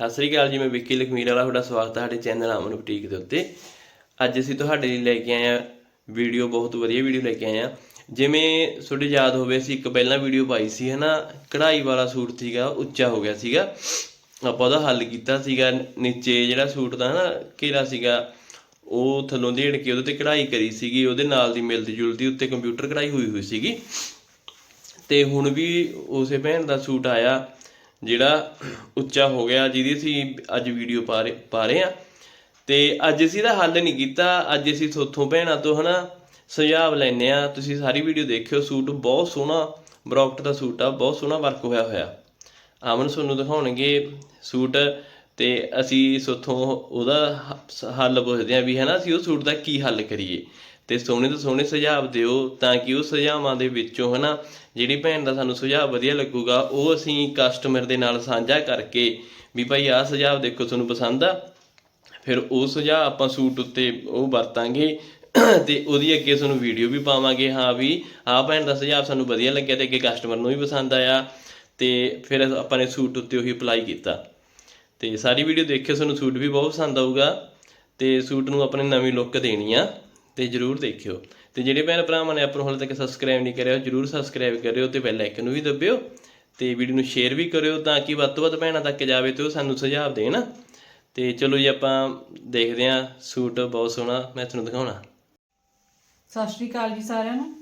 ਸਤਿ ਸ੍ਰੀ ਅਕਾਲ ਜੀ, ਮੈਂ ਵਿੱਕੀ ਲਖਮੀਰ ਵਾਲਾ, ਤੁਹਾਡਾ ਸਵਾਗਤ ਹੈ ਸਾਡੇ ਚੈਨਲ ਅਮਨ ਬੁਟੀਕ ਦੇ ਉੱਤੇ। ਅੱਜ ਅਸੀਂ ਤੁਹਾਡੇ ਲਈ ਲੈ ਕੇ ਆਏ ਆ ਵੀਡੀਓ, ਬਹੁਤ ਵਧੀਆ ਵੀਡੀਓ ਲੈ ਕੇ ਆਏ ਆ ਜਿਵੇਂ ਤੁਹਾਡੇ ਯਾਦ ਹੋਵੇ, ਅਸੀਂ ਇੱਕ ਪਹਿਲਾਂ ਵੀਡੀਓ ਪਾਈ ਸੀ, ਹਨਾ? ਕਢਾਈ ਵਾਲਾ ਸੂਟ ਸੀਗਾ, ਉੱਚਾ ਹੋ ਗਿਆ ਸੀਗਾ। ਆਪਾਂ ਉਹਦਾ ਹੱਲ ਕੀਤਾ ਸੀਗਾ, ਨੀਚੇ ਜਿਹੜਾ ਸੂਟ ਦਾ, ਹਨਾ, ਘੇਰਾ ਸੀਗਾ, ਉਹ ਥੱਲੋਂ ਦੇੜ ਕੇ ਉਹਦੇ ਤੇ ਕਢਾਈ ਕਰੀ ਸੀਗੀ। ਉਹਦੇ ਨਾਲ ਦੀ ਮਿਲਦੀ ਜੁਲਦੀ ਉੱਤੇ ਕੰਪਿਊਟਰ ਕਢਾਈ ਹੋਈ ਹੋਈ ਸੀਗੀ। ਤੇ ਹੁਣ ਵੀ ਉਸੇ ਭੈਣ ਦਾ ਸੂਟ ਆਇਆ। ਜਿਹੜਾ ਉੱਚਾ ਹੋ ਗਿਆ, ਜਿਹਦੀ ਅਸੀਂ ਅੱਜ ਵੀਡੀਓ ਪਾ ਰਹੇ ਪਾ ਰਹੇ ਆ ਤੇ ਅੱਜ ਅਸੀਂ ਇਹਦਾ ਹੱਲ ਨਹੀਂ ਕੀਤਾ। ਅੱਜ ਅਸੀਂ ਥੋਥੋਂ ਭੈਣਾਂ ਤੋਂ ਹਨਾ ਸੁਝਾਵ ਲੈਨੇ ਆ ਤੁਸੀਂ ਸਾਰੀ ਵੀਡੀਓ ਦੇਖਿਓ। ਸੂਟ ਬਹੁਤ ਸੋਹਣਾ ਬਰੋਕਟ ਦਾ ਸੂਟ ਆ। ਬਹੁਤ ਸੋਹਣਾ ਵਰਕ ਹੋਇਆ ਹੋਇਆ। ਆਮਨ ਤੁਹਾਨੂੰ ਦਿਖਾਉਣਗੇ ਸੂਟ ਤੇ ਅਸੀਂ ਸੋਥੋਂ ਉਹਦਾ ਹੱਲ ਪੁੱਛਦੇ ਆ ਵੀ ਹਨਾ ਅਸੀਂ ਉਹ ਸੂਟ ਦਾ ਕੀ ਹੱਲ ਕਰੀਏ। ਤੇ ਸੋਹਣੇ ਤੋਂ ਸੋਹਣੇ ਸੁਝਾਅ ਦਿਓ ਤਾਂ ਕਿ ਉਹ ਸੁਝਾਵਾਂ ਦੇ ਵਿੱਚੋਂ ਹਨਾ, ਜਿਹੜੀ ਭੈਣ ਦਾ ਸਾਨੂੰ ਸੁਝਾਅ ਵਧੀਆ ਲੱਗੂਗਾ, ਉਹ ਅਸੀਂ ਕਸਟਮਰ ਦੇ ਨਾਲ ਸਾਂਝਾ ਕਰਕੇ ਵੀ ਭਾਈ ਆਹ ਸੁਝਾਅ ਦੇਖੋ ਤੁਹਾਨੂੰ ਪਸੰਦ ਆ, ਫਿਰ ਉਹ ਸੁਝਾਅ ਆਪਾਂ ਸੂਟ ਉੱਤੇ ਉਹ ਵਰਤਾਂਗੇ ਤੇ ਉਹਦੀ ਅੱਗੇ ਤੁਹਾਨੂੰ ਵੀਡੀਓ ਵੀ ਪਾਵਾਂਗੇ, ਹਾਂ ਵੀ ਆਹ ਭੈਣ ਦਾ ਸੁਝਾਅ ਸਾਨੂੰ ਵਧੀਆ ਲੱਗਿਆ ਤੇ ਅੱਗੇ ਕਸਟਮਰ ਨੂੰ ਵੀ ਪਸੰਦ ਆਇਆ, ਤੇ ਫਿਰ ਆਪਾਂ ਨੇ ਸੂਟ ਉੱਤੇ ਉਹੀ ਅਪਲਾਈ ਕੀਤਾ। ਤੇ ਸਾਰੀ ਵੀਡੀਓ ਦੇਖਿਓ, ਤੁਹਾਨੂੰ ਸੂਟ ਵੀ ਬਹੁਤ ਪਸੰਦ ਆਊਗਾ, ਤੇ ਸੂਟ ਨੂੰ ਆਪਣੇ ਨਵੀਂ ਲੁੱਕ ਦੇਣੀ ਆ। ਤੇ ਜਰੂਰ ਦੇਖਿਓ। ਤੇ ਜਿਹੜੇ ਭੈਣ ਭਰਾਵਾਂ ਨੇ ਆਪਾਂ ਹਾਲੇ ਤੱਕ ਸਬਸਕ੍ਰਾਈਬ ਨਹੀਂ ਕਰਿਆ, ਜਰੂਰ ਸਬਸਕ੍ਰਾਈਬ ਕਰਿਓ ਤੇ ਬੈਲ ਆਈਕਨ ਨੂੰ ਵੀ ਦਬਿਓ ਤੇ ਵੀਡੀਓ ਨੂੰ ਸ਼ੇਅਰ ਵੀ ਕਰਿਓ ਤਾਂ ਕਿ ਵੱਧ ਤੋਂ ਵੱਧ ਭੈਣਾਂ ਤੱਕ ਜਾਵੇ ਤੇ ਉਹ ਸਾਨੂੰ ਸੁਝਾਅ ਦੇਣ। ਤੇ ਚਲੋ ਜੀ ਆਪਾਂ ਦੇਖਦੇ ਹਾਂ ਸੂਟ ਬਹੁਤ ਸੋਹਣਾ, ਮੈਂ ਤੁਹਾਨੂੰ ਦਿਖਾਉਣਾ। ਸਤਿ ਸ਼੍ਰੀ ਅਕਾਲ ਜੀ ਸਾਰਿਆਂ ਨੂੰ।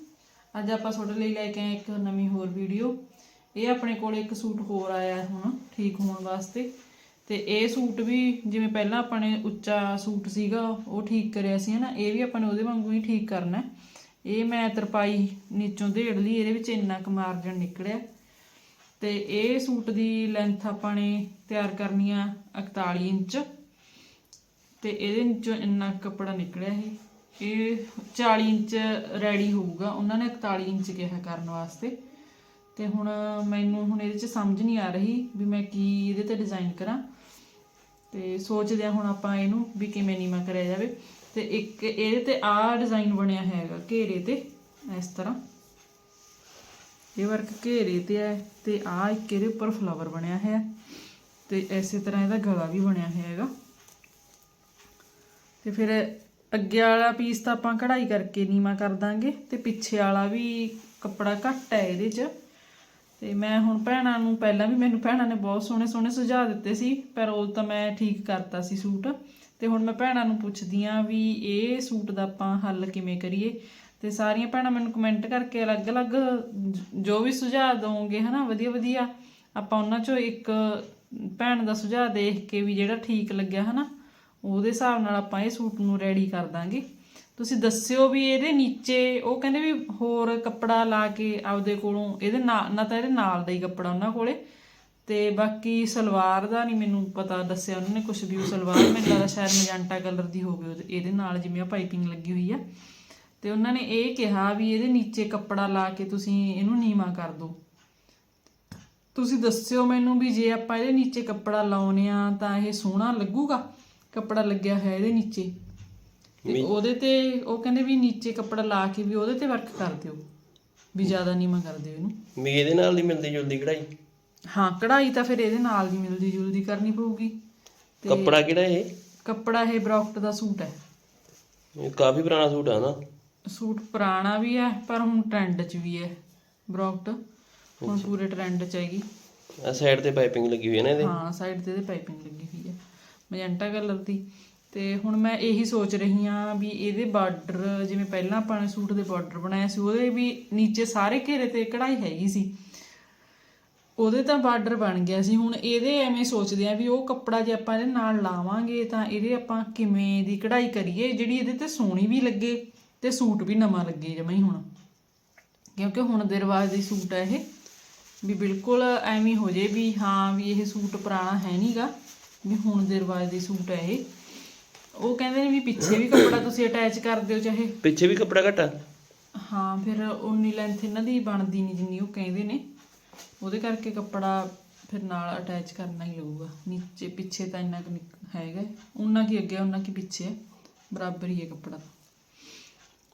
ਅੱਜ ਆਪਾਂ ਤੁਹਾਡੇ ਲਈ ਲੈ ਕੇ ਆਏ ਇੱਕ ਨਵੀਂ ਹੋਰ ਵੀਡੀਓ ਇਹ ਆਪਣੇ ਕੋਲ ਇੱਕ ਸੂਟ ਹੋਰ ਆਇਆ ਹੁਣ, ਠੀਕ ਹੋਣ ਵਾਸਤੇ। ਤੇ ਇਹ ਸੂਟ ਵੀ ਜਿਵੇਂ ਪਹਿਲਾਂ ਆਪਾਂ ਨੇ ਉੱਚਾ ਸੂਟ ਸੀਗਾ, ਉਹ ਠੀਕ ਕਰਿਆ ਸੀ ਹਨਾ, ਇਹ ਵੀ ਆਪਾਂ ਨੇ ਉਹਦੇ ਵਾਂਗੂ ਹੀ ਠੀਕ ਕਰਨਾ। ਇਹ ਮੈਂ ਤਰਪਾਈ ਨੀਚੋਂ ਢੇੜ ਲਈ, ਇਹਦੇ ਵਿੱਚ ਇੰਨਾ ਕੁ ਮਾਰਜਨ ਨਿਕਲਿਆ। ਤੇ ਇਹ ਸੂਟ ਦੀ ਲੈਂਥ ਆਪਾਂ ਨੇ ਤਿਆਰ ਕਰਨੀ ਆ 41 ਇੰਚ। ਤੇ ਇਹਦੇ ਵਿੱਚੋਂ ਇੰਨਾ ਕੁ ਕੱਪੜਾ ਨਿਕਲਿਆ ਇਹ ਇਹ 40 ਇੰਚ ਰੈਡੀ ਹੋਊਗਾ, ਉਹਨਾਂ ਨੇ 41 ਇੰਚ ਕਿਹਾ ਕਰਨ ਵਾਸਤੇ। ਤੇ ਹੁਣ ਮੈਨੂੰ ਹੁਣ ਇਹਦੇ ਚ ਸਮਝ ਨਹੀਂ ਆ ਰਹੀ ਵੀ ਮੈਂ ਕੀ ਇਹਦੇ ਤੇ ਡਿਜ਼ਾਈਨ ਕਰਾਂ। ਤੇ ਸੋਚਦੇ ਆ ਹੁਣ ਆਪਾਂ ਇਹਨੂੰ ਵੀ ਕਿਵੇਂ ਨੀਵਾਂ ਕਰਿਆ ਜਾਵੇ। ਤੇ ਇੱਕ ਇਹਦੇ ਤੇ ਆਹ ਡਿਜ਼ਾਈਨ ਬਣਿਆ ਹੈਗਾ ਘੇਰੇ ਤੇ, ਇਸ ਤਰ੍ਹਾਂ। ਇਹ ਵਰਕ ਘੇਰੇ ਤੇ ਹੈ ਤੇ ਆਹ ਇੱਕ ਇਹਦੇ ਉੱਪਰ ਫਲਾਵਰ ਬਣਿਆ ਹੈ ਤੇ ਇਸੇ ਤਰ੍ਹਾਂ ਇਹਦਾ ਗਲਾ ਵੀ ਬਣਿਆ ਹੈਗਾ। ਤੇ ਫਿਰ ਅੱਗੇ ਵਾਲਾ ਪੀਸ ਤਾਂ ਆਪਾਂ ਕਢਾਈ ਕਰਕੇ ਨੀਵਾ ਕਰ ਦਾਂਗੇ ਤੇ ਪਿੱਛੇ ਵਾਲਾ ਵੀ ਕੱਪੜਾ ਘੱਟ ਹੈ ਇਹਦੇ 'ਚ। ਤੇ ਮੈਂ ਹੁਣ ਭੈਣਾਂ ਨੂੰ ਪਹਿਲਾਂ ਵੀ ਮੈਨੂੰ ਭੈਣਾਂ ਨੇ ਬਹੁਤ ਸੋਹਣੇ ਸੋਹਣੇ ਸੁਝਾਅ ਦਿੱਤੇ ਸੀ, ਪਰ ਉਹ ਤਾਂ ਮੈਂ ਠੀਕ ਕਰਤਾ ਸੀ ਸੂਟ। ਤੇ ਹੁਣ ਮੈਂ ਭੈਣਾਂ ਨੂੰ ਪੁੱਛਦੀ ਆ ਵੀ ਇਹ ਸੂਟ ਦਾ ਆਪਾਂ ਹੱਲ ਕਿਵੇਂ ਕਰੀਏ? ਤੇ ਸਾਰੀਆਂ ਭੈਣਾਂ ਮੈਨੂੰ ਕਮੈਂਟ ਕਰਕੇ ਅਲੱਗ-ਅਲੱਗ ਜੋ ਵੀ ਸੁਝਾਅ ਦੋਗੇ ਹਨਾ ਵਧੀਆ ਵਧੀਆ ਆਪਾਂ ਉਹਨਾਂ ਚੋਂ ਇੱਕ ਭੈਣ ਦਾ ਸੁਝਾਅ ਦੇਖ ਕੇ ਵੀ ਜਿਹੜਾ ਠੀਕ ਲੱਗਿਆ, ਹਨਾ, ਉਹਦੇ ਹਿਸਾਬ ਨਾਲ ਆਪਾਂ ਇਹ ਸੂਟ ਨੂੰ ਰੈਡੀ ਕਰ ਦਾਂਗੇ। ਤੁਸੀਂ ਦੱਸਿਓ ਵੀ ਇਹਦੇ ਨੀਚੇ, ਉਹ ਕਹਿੰਦੇ ਵੀ ਹੋਰ ਕੱਪੜਾ ਲਾ ਕੇ ਆਪਦੇ ਕੋਲੋਂ, ਇਹਦੇ ਨਾਲ ਨਾ ਤਾਂ ਇਹਦੇ ਨਾਲ ਦਾ ਹੀ ਕੱਪੜਾ ਉਹਨਾਂ ਕੋਲੇ। ਤੇ ਬਾਕੀ ਸਲਵਾਰ ਦਾ ਨਹੀਂ ਮੈਨੂੰ ਪਤਾ ਦੱਸਿਆ ਉਹਨਾਂ ਨੇ ਕੁਝ ਵੀ, ਉਹ ਸਲਵਾਰ ਮੈਨੂੰ ਲੱਗਦਾ ਸ਼ਾਇਦ ਮੈਜੈਂਟਾ ਕਲਰ ਦੀ ਹੋਵੇ ਇਹਦੇ ਨਾਲ ਜਿਵੇਂ ਆ ਪਾਈਪਿੰਗ ਲੱਗੀ ਹੋਈ ਆ। ਤੇ ਉਹਨਾਂ ਨੇ ਇਹ ਕਿਹਾ ਵੀ ਇਹਦੇ ਨੀਚੇ ਕੱਪੜਾ ਲਾ ਕੇ ਤੁਸੀਂ ਇਹਨੂੰ ਨੀਵਾ ਕਰ ਦਿਓ। ਤੁਸੀਂ ਦੱਸਿਓ ਮੈਨੂੰ ਵੀ ਜੇ ਆਪਾਂ ਇਹਦੇ ਨੀਚੇ ਕੱਪੜਾ ਲਾਉਨੇ ਆ ਤਾਂ ਇਹ ਸੋਹਣਾ ਲੱਗੂਗਾ? ਕੱਪੜਾ ਲੱਗਿਆ ਹੋਇਆ ਇਹਦੇ ਨੀਚੇ। ਤੇ ਉਹਦੇ ਤੇ ਉਹ ਕਹਿੰਦੇ ਵੀ ਨੀਚੇ ਕੱਪੜਾ ਲਾ ਕੇ ਵੀ ਉਹਦੇ ਤੇ ਵਰਕ ਕਰ ਦਿਓ ਵੀ ਜ਼ਿਆਦਾ ਨੀਵਾਂ ਕਰ ਦਿਓ ਇਹਨੂੰ ਵੀ ਇਹਦੇ ਨਾਲ ਦੀ ਮਿਲਦੀ ਜੁਲਦੀ ਕਢਾਈ? ਹਾਂ ਕਢਾਈ ਤਾਂ ਫਿਰ ਇਹਦੇ ਨਾਲ ਦੀ ਮਿਲਦੀ ਜੁਲਦੀ ਕਰਨੀ ਪਊਗੀ। ਕੱਪੜਾ ਕਿਹੜਾ ਇਹ? ਕੱਪੜਾ ਇਹ ਬ੍ਰੌਕਟ ਦਾ ਸੂਟ ਹੈ। ਇਹ ਕਾਫੀ ਪੁਰਾਣਾ ਸੂਟ ਆ ਨਾ? ਸੂਟ ਪੁਰਾਣਾ ਵੀ ਹੈ ਪਰ ਹੁਣ ਟ੍ਰੈਂਡ 'ਚ ਵੀ ਹੈ ਬ੍ਰੌਕਟ ਹੁਣ ਪੂਰੇ ਟ੍ਰੈਂਡ 'ਚ ਹੈਗੀ। ਆ ਸਾਈਡ ਤੇ ਪਾਈਪਿੰਗ ਲੱਗੀ ਹੋਈ ਹੈ ਨਾ ਇਹਦੇ? ਹਾਂ ਸਾਈਡ ਤੇ ਇਹਦੇ ਪਾਈਪਿੰਗ ਲੱਗੀ ਹੋਈ ਹੈ। ਮੈਜੈਂਟਾ ਕਲਰ ਦੀ। ਤੇ ਹੁਣ ਮੈਂ ਇਹੀ ਸੋਚ ਰਹੀ ਹਾਂ ਵੀ ਇਹਦੇ ਬਾਰਡਰ, ਜਿਵੇਂ ਪਹਿਲਾਂ ਆਪਾਂ ਨੇ ਸੂਟ ਦੇ ਬਾਰਡਰ ਬਣਾਇਆ ਸੀ, ਉਹਦੇ ਵੀ ਨੀਚੇ ਸਾਰੇ ਘੇਰੇ ਤੇ ਕਢਾਈ ਹੈਗੀ ਸੀ। ਉਹਦੇ ਤਾਂ ਬਾਰਡਰ ਬਣ ਗਿਆ ਸੀ। ਹੁਣ ਇਹਦੇ ਐਵੇਂ ਸੋਚਦੇ ਆ ਵੀ ਉਹ ਕੱਪੜਾ ਜੇ ਆਪਾਂ ਇਹਦੇ ਨਾਲ ਲਾਵਾਂਗੇ ਤਾਂ ਇਹਦੇ ਆਪਾਂ ਕਿਵੇਂ ਦੀ ਕਢਾਈ ਕਰੀਏ? ਜਿਹੜੀ ਇਹਦੇ ਤੇ ਸੋਹਣੀ ਵੀ ਲੱਗੇ ਤੇ ਸੂਟ ਵੀ ਨਵਾਂ ਲੱਗੇ ਜਮਾ ਹੀ ਹੁਣ। ਕਿਉਂਕਿ ਹੁਣ ਦੇ ਰਿਵਾਜ ਦੀ ਸੂਟ ਹੈ ਇਹ। ਵੀ ਬਿਲਕੁਲ ਐਵੇਂ ਹੋ ਜੇ ਵੀ ਹਾਂ, ਵੀ ਇਹ ਸੂਟ ਪੁਰਾਣਾ ਹੈ ਨਹੀਂਗਾ ਵੀ ਹੁਣ ਦੇ ਰਿਵਾਜ ਦੀ ਸੂਟ ਹੈ ਇਹ। ਉਹ ਕਹਿੰਦੇ ਨੇ ਵੀ ਪਿੱਛੇ ਵੀ ਕੱਪੜਾ ਤੁਸੀਂ ਅਟੈਚ ਕਰ ਦਿਓ ਚਾਹੇ। ਪਿੱਛੇ ਵੀ ਕੱਪੜਾ ਘਟਾ? ਹਾਂ ਫਿਰ ਉਨੀ ਲੈਂਥ ਇਹਨਾਂ ਦੀ ਬਣਦੀ ਨਹੀਂ ਜਿੰਨੀ ਉਹ ਕਹਿੰਦੇ ਨੇ। ਉਹਦੇ ਕਰਕੇ ਕੱਪੜਾ ਫਿਰ ਨਾਲ ਅਟੈਚ ਕਰਨਾ ਹੀ ਲੱਗੂਗਾ ਨੀਚੇ ਪਿੱਛੇ ਤਾਂ ਇੰਨਾ ਕੁ ਨਿਕ- ਹੈਗਾ। ਉਹਨਾਂ ਕੀ ਅੱਗੇ ਉਹਨਾਂ ਕੀ ਪਿੱਛੇ ਹੈ ਬਰਾਬਰ ਹੀ ਹੈ ਕੱਪੜਾ।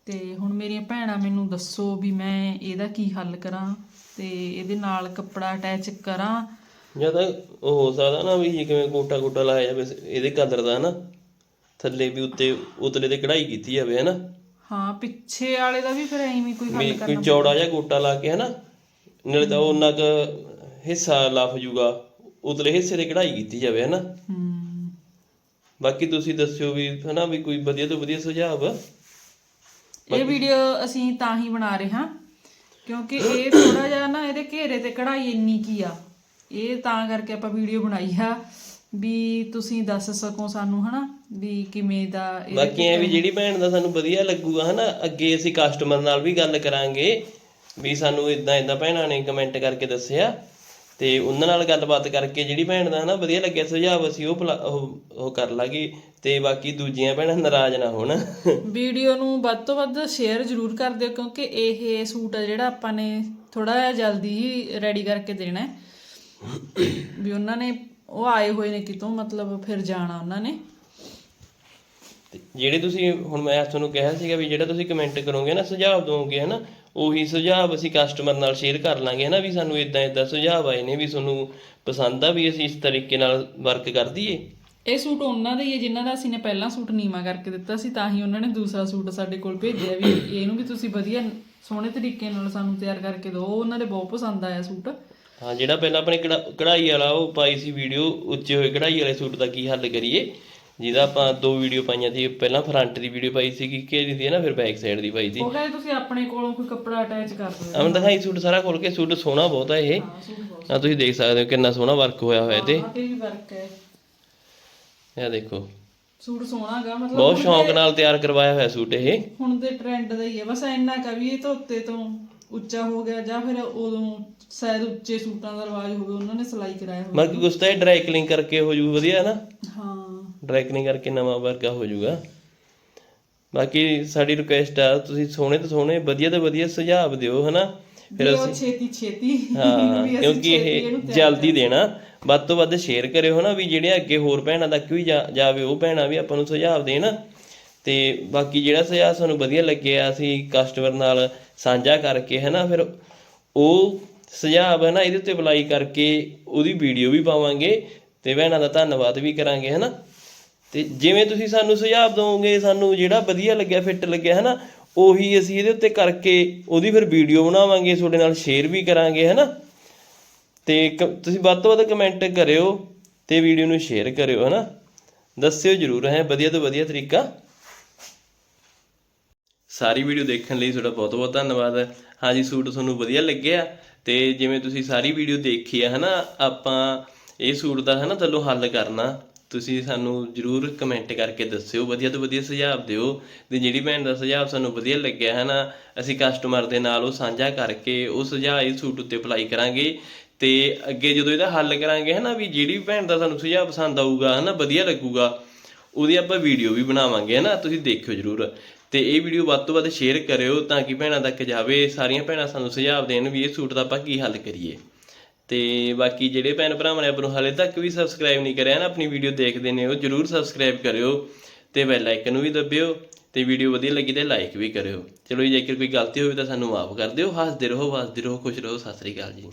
ਤੇ ਹੁਣ ਮੇਰੀਆਂ ਭੈਣਾਂ ਮੈਨੂੰ ਦੱਸੋ ਵੀ ਮੈਂ ਇਹਦਾ ਕੀ ਹੱਲ ਕਰਾਂ ਤੇ ਇਹਦੇ ਨਾਲ ਕੱਪੜਾ ਅਟੈਚ ਕਰਾਂ। ਜਾਂ ਤਾਂ ਉਹ ਹੋ ਸਕਦਾ ਨਾ ਵੀ ਕਿਵੇਂ ਕੋਟਾ ਕੋਟਾ ਲਾਇਆ ਜਾਵੇ ਇਹਦੇ ਕਲਰ ਦਾ ਹਨਾ ਥੱਲੇ ਵੀ ਉੱਤੇ ਉਤਲੇ ਤੇ ਕਢਾਈ ਕੀਤੀ ਜਾਵੇ ਹਨਾ? ਹਾਂ ਪਿੱਛੇ ਵਾਲੇ ਦਾ ਵੀ ਫਿਰ ਐਵੇਂ ਕੋਈ ਵੀ ਹੱਲ ਕੋਈ ਕਰਨਾ ਚੌੜਾ ਜਿਹਾ ਗੋਟਾ ਲਾ ਕੇ ਹਨਾ? ਨਾਲੇ ਤਾਂ ਉਹਨਾਂ ਕ ਹਿੱਸਾ ਲੱਫ ਜੂਗਾ ਉਤਲੇ ਹਿੱਸੇ ਤੇ ਕਢਾਈ ਕੀਤੀ ਜਾਵੇ ਹਨਾ? ਹੂੰ। ਬਾਕੀ ਤੁਸੀਂ ਦੱਸਿਓ ਵੀ ਹਨਾ ਵੀ ਕੋਈ ਵਧੀਆ ਤੋਂ ਵਧੀਆ ਸੁਝਾਅ ਇਹ ਵੀਡੀਓ ਅਸੀਂ ਤਾਂ ਹੀ ਬਣਾ ਰਹੇ ਹਾਂ ਕਿਉਂਕਿ ਇਹ ਥੋੜਾ ਜਿਹਾ ਨਾ ਇਹਦੇ ਘੇਰੇ ਤੇ ਕਢਾਈ ਇੰਨੀ ਕੀ ਆ। ਇਹ ਤਾਂ ਕਰਕੇ ਆਪਾਂ ਵੀਡੀਓ ਬਣਾਈ ਆ। ਵੀ ਤੁਸੀਂ ਦੱਸ ਸਕੋ ਸਾਨੂੰ ਹਨਾ ਵੀ ਕਿਵੇਂ ਦਾ ਬਾਕੀ ਐ ਵੀ ਜਿਹੜੀ ਭੈਣ ਦਾ ਸਾਨੂੰ ਵਧੀਆ ਲੱਗੂਗਾ ਹਨਾ ਅੱਗੇ ਅਸੀਂ ਕਸਟਮਰ ਨਾਲ ਵੀ ਗੱਲ ਕਰਾਂਗੇ ਵੀ ਸਾਨੂੰ ਇਦਾਂ ਇਦਾਂ ਭੈਣਾਂ ਨੇ ਕਮੈਂਟ ਕਰਕੇ ਦੱਸਿਆ ਤੇ ਉਹਨਾਂ ਨਾਲ ਗੱਲਬਾਤ ਕਰਕੇ ਜਿਹੜੀ ਭੈਣ ਦਾ ਹਨਾ ਵਧੀਆ ਲੱਗਿਆ ਸੁਝਾਅ ਅਸੀਂ ਉਹ ਉਹ ਕਰ ਲਾਂਗੇ ਤੇ ਬਾਕੀ ਦੂਜੀਆਂ ਭੈਣਾਂ ਨਾਰਾਜ਼ ਨਾ ਹੋਣ। ਵੀਡੀਓ ਨੂੰ ਵੱਧ ਤੋਂ ਵੱਧ ਸ਼ੇਅਰ ਜ਼ਰੂਰ ਕਰ ਦਿਓ ਕਿਉਂਕਿ ਇਹ ਸੂਟ ਆ ਜਿਹੜਾ ਆਪਾਂ ਨੇ ਥੋੜਾ ਜਿਹਾ ਜਲਦੀ ਹੀ ਰੈਡੀ ਕਰਕੇ ਦੇਣਾ ਹੈ। ਵੀ ਉਹਨਾਂ ਨੇ ਉਹ ਆਏ ਹੋਏ ਨੇ ਕਿਤੋਂ ਮਤਲਬ ਫਿਰ ਜਾਣਾ ਉਹਨਾਂ ਨੇ। ਤੇ ਜਿਹੜੇ ਤੁਸੀਂ ਹੁਣ ਮੈਂ ਤੁਹਾਨੂੰ ਕਿਹਾ ਸੀਗਾ ਵੀ ਜਿਹੜਾ ਤੁਸੀਂ ਕਮੈਂਟ ਕਰੋਗੇ ਨਾ ਸੁਝਾਅ ਦੋਗੇ ਹਨਾ ਉਹੀ ਸੁਝਾਅ ਅਸੀਂ ਕਸਟਮਰ ਨਾਲ ਸ਼ੇਅਰ ਕਰ ਲਾਂਗੇ ਹਨਾ ਵੀ ਸਾਨੂੰ ਇਦਾਂ ਇਦਾਂ ਸੁਝਾਅ ਆਏ ਨੇ ਵੀ ਤੁਹਾਨੂੰ ਪਸੰਦ ਆ ਵੀ ਅਸੀਂ ਇਸ ਤਰੀਕੇ ਨਾਲ ਵਰਕ ਕਰ ਦਈਏ। ਇਹ ਸੂਟ ਉਹਨਾਂ ਦਾ ਹੀ ਹੈ ਜਿਨ੍ਹਾਂ ਦਾ ਅਸੀਂ ਨੇ ਪਹਿਲਾਂ ਸੂਟ ਨੀਵਾ ਕਰਕੇ ਦਿੱਤਾ ਸੀ ਤਾਂ ਹੀ ਉਹਨਾਂ ਨੇ ਦੂਸਰਾ ਸੂਟ ਸਾਡੇ ਕੋਲ ਭੇਜਿਆ ਵੀ ਇਹਨੂੰ ਵੀ ਤੁਸੀਂ ਵਧੀਆ ਸੋਹਣੇ ਤਰੀਕੇ ਨਾਲ ਸਾਨੂੰ ਤਿਆਰ ਕਰਕੇ ਦਿਓ ਉਹ ਉਹਨਾਂ ਦੇ ਬਹੁਤ ਪਸੰਦ ਆਇਆ ਸੂਟ। ਹਾਂ ਜਿਹੜਾ ਪਹਿਲਾਂ ਆਪਣੇ ਕਢਾ- ਕਢਾਈ ਵਾਲਾ ਉਹ ਪਾਈ ਸੀ ਵੀਡੀਓ ਉੱਚੇ ਹੋਏ ਕਢਾਈ ਵਾਲੇ ਸੂਟ ਦਾ ਕੀ ਹੱਲ ਕਰੀਏ? ਜਿਹਦਾ ਆਪਾਂ ਦੋ ਵੀਡੀਓ ਪਾਈਆਂ ਸੀ ਪਹਿਲਾਂ ਫਰੰਟ ਦੀ ਵੀਡੀਓ ਪਾਈ ਸੀ ਕਿ ਕਿਹੜੀ ਸੀ ਨਾ ਫਿਰ ਬੈਕ ਸਾਈਡ ਦੀ ਪਾਈ ਸੀ। ਉਹ ਕਹਿੰਦੇ ਤੁਸੀਂ ਆਪਣੇ ਕੋਲੋਂ ਕੋਈ ਕੱਪੜਾ ਅਟੈਚ ਕਰ ਦਿਓ ਅਮਨ ਦਿਖਾਈ ਸੂਟ ਸਾਰਾ ਖੋਲ ਕੇ ਸੂਟ ਸੋਹਣਾ ਬਹੁਤ ਹੈ ਇਹ। ਹਾਂ ਆ ਤੁਸੀਂ ਦੇਖ ਸਕਦੇ ਹੋ ਕਿੰਨਾ ਸੋਹਣਾ ਵਰਕ ਹੋਇਆ ਹੋਇਆ ਤੇ ਤੇ ਵੀ ਵਰਕ ਹੈ। ਇਹ ਦੇਖੋ। ਸੂਟ ਸੋਹਣਾ ਗਾ ਮਤਲਬ ਬਹੁਤ ਸ਼ੌਂਕ ਨਾਲ ਤਿਆਰ ਕਰਵਾਇਆ ਹੋਇਆ ਸੂਟ ਇਹ। ਹੁਣ ਦੇ ਟ੍ਰੈਂਡ ਦਾ ਹੀ ਹੈ ਬਸ ਇੰਨਾ ਕਾ ਵੀ ਇਹ ਧੋਤੇ ਤੋਂ। ਉੱਚਾ ਹੋ ਗਿਆ ਜਾਂ ਫਿਰ ਉਦੋਂ ਸ਼ਾਇਦ ਉੱਚੇ ਸੂਟਾਂ ਦਾ ਰਿਵਾਜ ਹੋਵੇ ਉਹਨਾਂ ਨੇ ਸਿਲਾਈ ਕਰਾਇਆ ਹੋਵੇ। ਬਾਕੀ ਕੁਛ ਤਾਂ ਇਹ ਡਰਾਈ ਕਲਿੰਗ ਕਰਕੇ ਹੋ ਜੂ ਵਧੀਆ ਨਾ? ਹਾਂ। ਡਰਾਈ ਕਲਿੰਗ ਕਰਕੇ ਨਵਾਂ ਵਰਗਾ ਹੋ ਜਾਊਗਾ। ਬਾਕੀ ਸਾਡੀ ਰਿਕੁਐਸਟ ਆ ਤੁਸੀਂ ਸੋਹਣੇ ਤੋਂ ਸੋਹਣੇ ਵਧੀਆ ਤੋਂ ਵਧੀਆ ਸੁਝਾਅ ਦਿਓ ਹਨਾ? ਫਿਰ ਉਹ ਛੇਤੀ ਛੇਤੀ। ਹਾਂ ਵੀ ਅਸੀਂ ਕਿਉਂਕਿ ਛੇਤੀ ਇਹ ਇਹਨੂੰ ਤਿਆਰ ਜਲਦੀ ਦੇਣਾ। ਵੱਧ ਤੋਂ ਵੱਧ ਸ਼ੇਅਰ ਕਰਿਓ ਹਨਾ? ਵੀ ਜਿਹੜੇ ਅੱਗੇ ਹੋਰ ਭੈਣਾਂ ਤੱਕ ਵੀ ਜਾ- ਜਾਵੇ ਉਹ ਭੈਣਾਂ ਵੀ ਆਪਾਂ ਨੂੰ ਸੁਝਾਅ ਦੇਣ। ਤੇ ਬਾਕੀ ਜਿਹੜਾ ਸੁਝਾਅ ਸਾਨੂੰ ਵਧੀਆ ਲੱਗਿਆ ਅਸੀਂ ਕਸਟਮਰ ਨਾਲ ਸਾਂਝਾ ਕਰਕੇ ਹੈ ਨਾ ਫਿਰ ਉਹ ਸੁਝਾਅ ਹੈ ਨਾ ਇਹਦੇ ਉੱਤੇ ਅਪਲਾਈ ਕਰਕੇ ਉਹਦੀ ਵੀਡੀਓ ਵੀ ਪਾਵਾਂਗੇ ਤੇ ਭੈਣਾਂ ਦਾ ਧੰਨਵਾਦ ਵੀ ਕਰਾਂਗੇ ਹੈ ਨਾ ਤੇ ਜਿਵੇਂ ਤੁਸੀਂ ਸਾਨੂੰ ਸੁਝਾਅ ਦਿਓਗੇ ਸਾਨੂੰ ਜਿਹੜਾ ਵਧੀਆ ਲੱਗਿਆ ਫਿੱਟ ਲੱਗਿਆ ਹੈ ਨਾ ਉਹੀ ਅਸੀਂ ਇਹਦੇ ਉੱਤੇ ਕਰਕੇ ਉਹਦੀ ਫਿਰ ਵੀਡੀਓ ਬਣਾਵਾਂਗੇ, ਤੁਹਾਡੇ ਨਾਲ ਸ਼ੇਅਰ ਵੀ ਕਰਾਂਗੇ ਹੈ ਨਾ ਤੇ ਕ- ਤੁਸੀਂ ਵੱਧ ਤੋਂ ਵੱਧ ਕਮੈਂਟ ਕਰਿਓ ਤੇ ਵੀਡੀਓ ਨੂੰ ਸ਼ੇਅਰ ਕਰਿਓ ਹੈ ਨਾ ਦੱਸਿਓ ਜਰੂਰ, ਹੈ, ਵਧੀਆ ਤੋਂ ਵਧੀਆ ਤਰੀਕਾ। ਸਾਰੀ ਵੀਡੀਓ ਦੇਖਣ ਲਈ ਤੁਹਾਡਾ ਬਹੁਤ ਬਹੁਤ ਧੰਨਵਾਦ ਹਾਂਜੀ ਸੂਟ ਤੁਹਾਨੂੰ ਵਧੀਆ ਲੱਗਿਆ ਤੇ ਜਿਵੇਂ ਤੁਸੀਂ ਸਾਰੀ ਵੀਡੀਓ ਦੇਖੀ ਆ, ਹਨਾ, ਆਪਾਂ ਇਹ ਸੂਟ ਦਾ, ਹਨਾ, ਥੱਲੋਂ ਹੱਲ ਕਰਨਾ, ਤੁਸੀਂ ਸਾਨੂੰ ਜਰੂਰ ਕਮੈਂਟ ਕਰਕੇ ਦੱਸਿਓ, ਵਧੀਆ ਤੋਂ ਵਧੀਆ ਸੁਝਾਅ ਦਿਓ ਤੇ ਜਿਹੜੀ ਭੈਣ ਦਾ ਸੁਝਾਅ ਸਾਨੂੰ ਵਧੀਆ ਲੱਗਿਆ ਹੈ ਨਾ ਅਸੀਂ ਕਸਟਮਰ ਦੇ ਨਾਲ ਉਹ ਸਾਂਝਾ ਕਰਕੇ ਉਹ ਸੁਝਾਅ ਇਹ ਸੂਟ ਉੱਤੇ ਅਪਲਾਈ ਕਰਾਂਗੇ ਤੇ ਅੱਗੇ ਜਦੋਂ ਇਹਦਾ ਹੱਲ ਕਰਾਂਗੇ ਹੈ ਨਾ ਵੀ ਜਿਹੜੀ ਭੈਣ ਦਾ ਸਾਨੂੰ ਸੁਝਾਅ ਪਸੰਦ ਆਊਗਾ ਹੈ ਨਾ ਵਧੀਆ ਲੱਗੂਗਾ, ਉਹਦੀ ਆਪਾਂ ਵੀਡੀਓ ਵੀ ਬਣਾਵਾਂਗੇ ਹੈ ਨਾ ਤੁਸੀਂ ਦੇਖਿਓ ਜਰੂਰ। ਤੇ ਇਹ ਵੀਡੀਓ ਵੱਧ ਤੋਂ ਵੱਧ ਸ਼ੇਅਰ ਕਰਿਓ ਤਾਂ ਕਿ ਭੈਣਾਂ ਤੱਕ ਜਾਵੇ, ਸਾਰੀਆਂ ਭੈਣਾਂ ਸਾਨੂੰ ਸੁਝਾਅ ਦੇਣ ਵੀ ਇਹ ਸੂਟ ਦਾ ਆਪਾਂ ਕੀ ਹੱਲ ਕਰੀਏ। ਤੇ ਬਾਕੀ ਜਿਹੜੇ ਭੈਣ ਭਰਾਵਾਂ ਨੇ ਆਪ ਨੂੰ ਹਾਲੇ ਤੱਕ ਵੀ ਸਬਸਕ੍ਰਾਈਬ ਨਹੀਂ ਕਰਿਆ ਨਾ, ਆਪਣੀ ਵੀਡੀਓ ਦੇਖਦੇ ਨੇ ਉਹ ਜਰੂਰ ਸਬਸਕ੍ਰਾਈਬ ਕਰਿਓ ਤੇ ਬੈਲ ਆਈਕਨ ਨੂੰ ਵੀ ਦਬਿਓ ਤੇ ਵੀਡੀਓ ਵਧੀਆ ਲੱਗੀ ਤੇ ਲਾਈਕ ਵੀ ਕਰਿਓ। ਚਲੋ ਜੀ, ਜੇਕਰ ਕੋਈ ਗਲਤੀ ਹੋਵੇ ਤਾਂ ਸਾਨੂੰ ਮਾਫ ਕਰ ਦਿਓ। ਹੱਸਦੇ ਰਹੋ ਵਸਦੇ ਰਹੋ, ਖੁਸ਼ ਰਹੋ। ਸਤਿ ਸ੍ਰੀ ਅਕਾਲ ਜੀ।